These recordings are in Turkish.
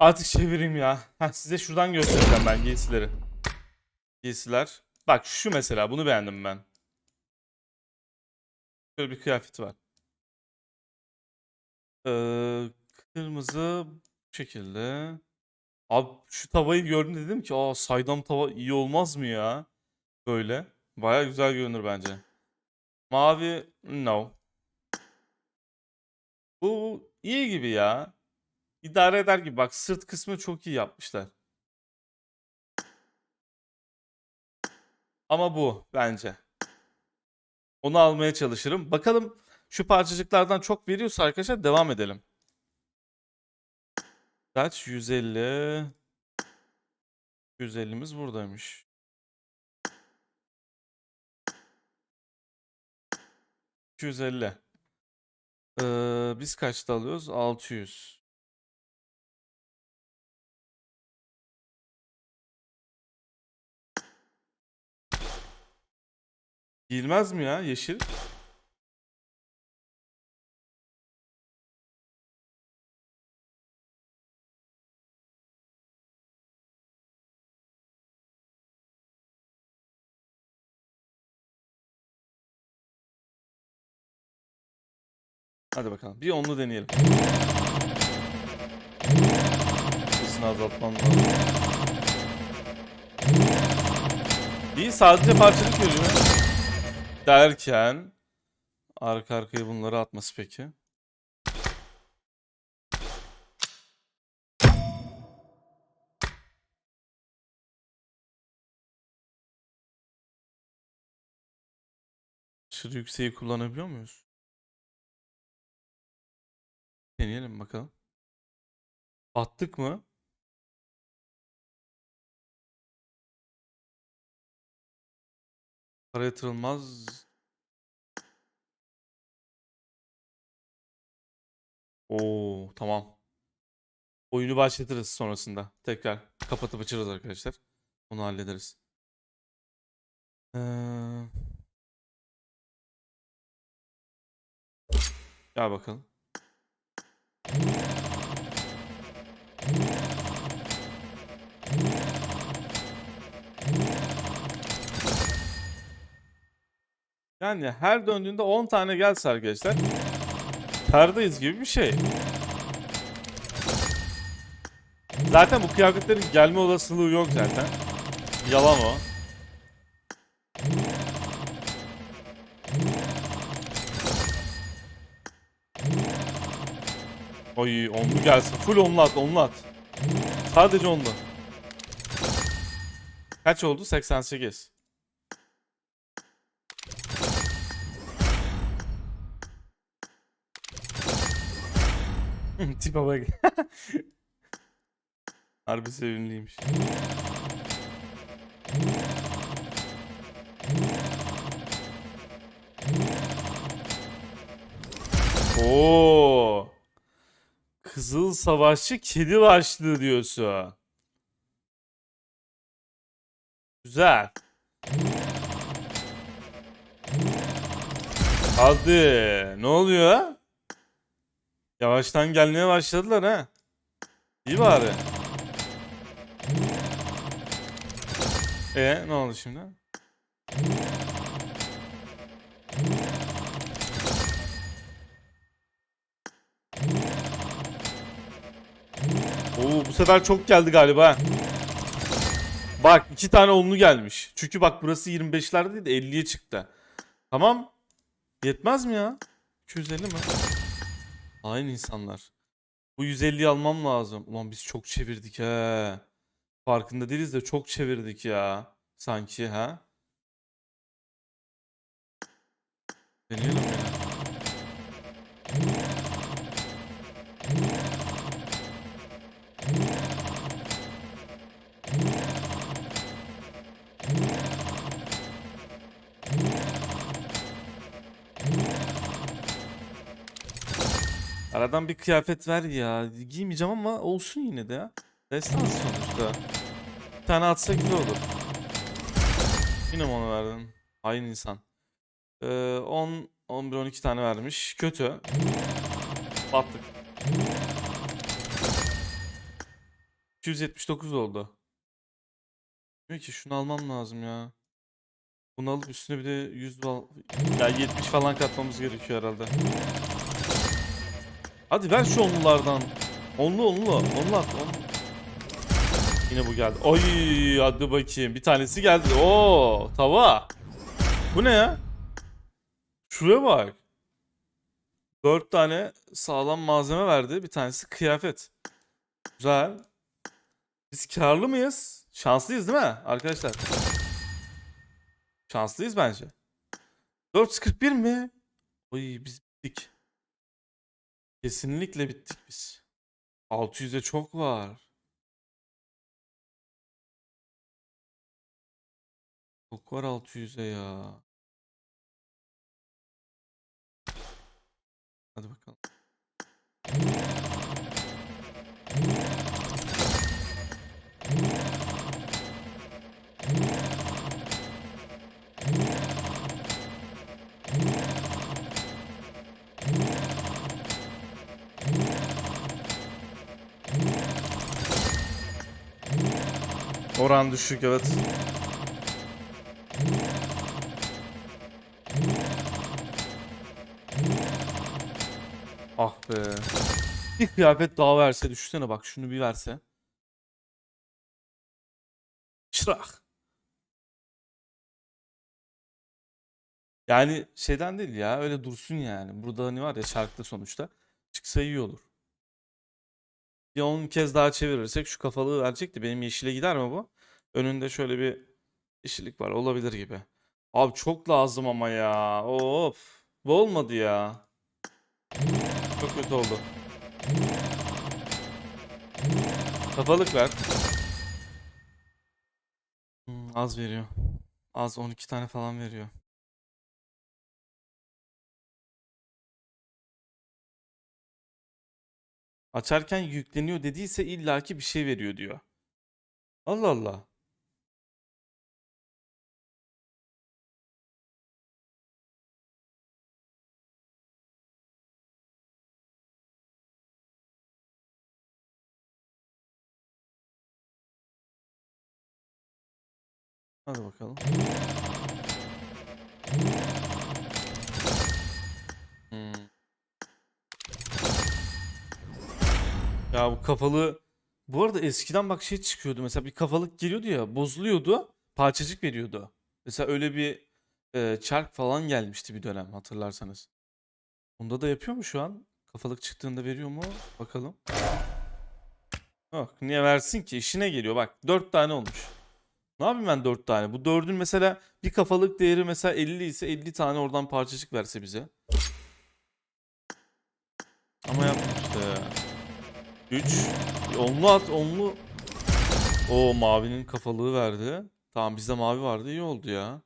Artık çevireyim ya. Heh, size şuradan göstereceğim ben giysileri. Giysiler. Bak şu mesela bunu beğendim ben. Böyle bir kıyafeti var. Ee, kırmızı bu şekilde. Abi şu tavayı gördüm dedim ki aa saydam tava iyi olmaz mı ya? Böyle. Baya güzel görünür bence. Mavi no. Bu iyi gibi ya. İdare eder gibi. Bak sırt kısmı çok iyi yapmışlar. Ama bu bence. Onu almaya çalışırım. Bakalım şu parçacıklardan çok veriyorsa arkadaşlar devam edelim. Kaç? 150. 150'miz buradaymış. ...250. Ee, biz kaçta alıyoruz? 600. Giyilmez mi ya yeşil? Hadi bakalım. Bir onlu deneyelim. Sesini azaltmam lazım. İyi sadece parçalık görüyor. Derken arka arkaya bunları atması peki. Aşırı yükseği kullanabiliyor muyuz? Deneyelim bakalım. Attık mı? Para yatırılmaz. Oo tamam. Oyunu başlatırız sonrasında. Tekrar kapatıp açarız arkadaşlar. Onu hallederiz. Ee... Gel bakalım. Yani her döndüğünde 10 tane gelse arkadaşlar kardayız gibi bir şey. Zaten bu kıyafetlerin gelme olasılığı yok zaten. Yalan o. Oy onlu gelsin. Full onlu at, onlu at. Sadece onlu. Kaç oldu? 88. Tipe bak. Harbi sevimliymiş. Oo. Kızıl Savaşçı kedi başlığı diyorsun. Güzel. Hadi. Ne oluyor? Yavaştan gelmeye başladılar ha. İyi bari. E ne oldu şimdi? Oo bu sefer çok geldi galiba. Bak iki tane onlu gelmiş. Çünkü bak burası 25'lerde değil de 50'ye çıktı. Tamam. Yetmez mi ya? 250 mi? Aynı insanlar. Bu 150'yi almam lazım. Ulan biz çok çevirdik he. Farkında değiliz de çok çevirdik ya. Sanki ha. Deneyelim mi? Aradan bir kıyafet ver ya. Giymeyeceğim ama olsun yine de ya. Destans sonuçta. Bir tane atsa güzel olur. Yine mi onu verdin? Hain insan. Ee, 10, 11, 12 tane vermiş. Kötü. Battık. 279 oldu. Diyor ki şunu almam lazım ya. Bunu alıp üstüne bir de 100 al ya 70 falan katmamız gerekiyor herhalde. Hadi ver şu onlulardan. Onlu onlu. Onlu at. Onlu. Yine bu geldi. Oy hadi bakayım. Bir tanesi geldi. Oo tava. Bu ne ya? Şuraya bak. Dört tane sağlam malzeme verdi. Bir tanesi kıyafet. Güzel. Biz karlı mıyız? Şanslıyız değil mi arkadaşlar? Şanslıyız bence. 441 mi? Oy biz bittik. Kesinlikle bittik biz. 600'e çok var. Çok var 600'e ya. Hadi bakalım. Oran düşük evet. Ah be. Bir kıyafet daha verse düşünsene bak şunu bir verse. Çırak. Yani şeyden değil ya öyle dursun yani. Burada hani var ya şarkıda sonuçta. Çıksa iyi olur. Bir 10 kez daha çevirirsek şu kafalığı verecekti. Benim yeşile gider mi bu? Önünde şöyle bir yeşillik var. Olabilir gibi. Abi çok lazım ama ya. Of. Bu olmadı ya. Çok kötü oldu. Kafalık ver. Hmm, az veriyor. Az 12 tane falan veriyor. Açarken yükleniyor dediyse illaki bir şey veriyor diyor. Allah Allah. Hadi bakalım. Hmm. Ya bu kafalı bu arada eskiden bak şey çıkıyordu mesela bir kafalık geliyordu ya bozuluyordu parçacık veriyordu. Mesela öyle bir e, çark falan gelmişti bir dönem hatırlarsanız. Bunda da yapıyor mu şu an? Kafalık çıktığında veriyor mu? Bakalım. Yok niye versin ki işine geliyor bak 4 tane olmuş. Ne yapayım ben 4 tane? Bu 4'ün mesela bir kafalık değeri mesela 50 ise 50 tane oradan parçacık verse bize. Ama yapmış işte ya. 3. Onlu at onlu. O mavinin kafalığı verdi. Tamam bizde mavi vardı iyi oldu ya.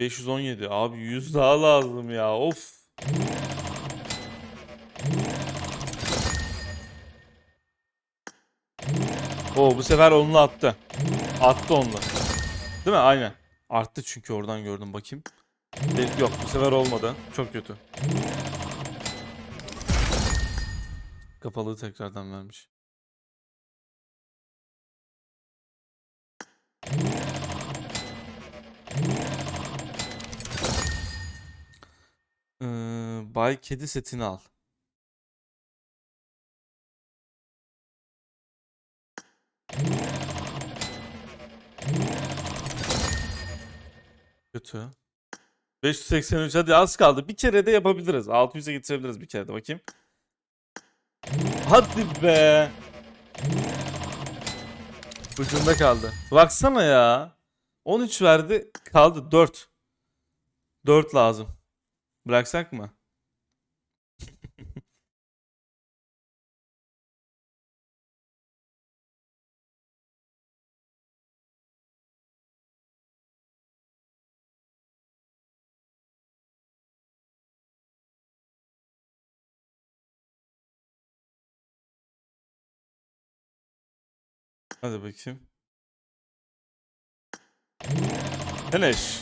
517 abi 100 daha lazım ya of. O bu sefer onlu attı. Attı onlu. Değil mi? Aynen. Arttı çünkü oradan gördüm bakayım. Yok bu sefer olmadı. Çok kötü. Kapalığı tekrardan vermiş. Ee, Bay Kedi setini al. Kötü. 583 hadi az kaldı. Bir kere de yapabiliriz. 600'e getirebiliriz bir kere de bakayım. Hadi be. Ucunda kaldı. Baksana ya. 13 verdi. Kaldı 4. 4 lazım. Bıraksak mı? Hadi bakayım. Heleş.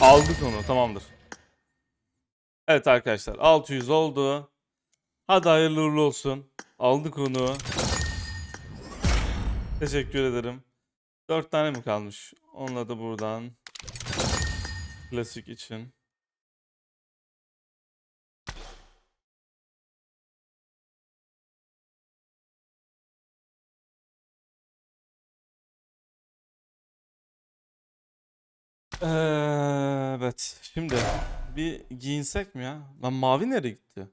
Aldık onu tamamdır. Evet arkadaşlar 600 oldu. Hadi hayırlı uğurlu olsun. Aldık onu. Teşekkür ederim. 4 tane mi kalmış? Onunla da buradan. Klasik için. Evet. Şimdi bir giyinsek mi ya? Lan mavi nereye gitti?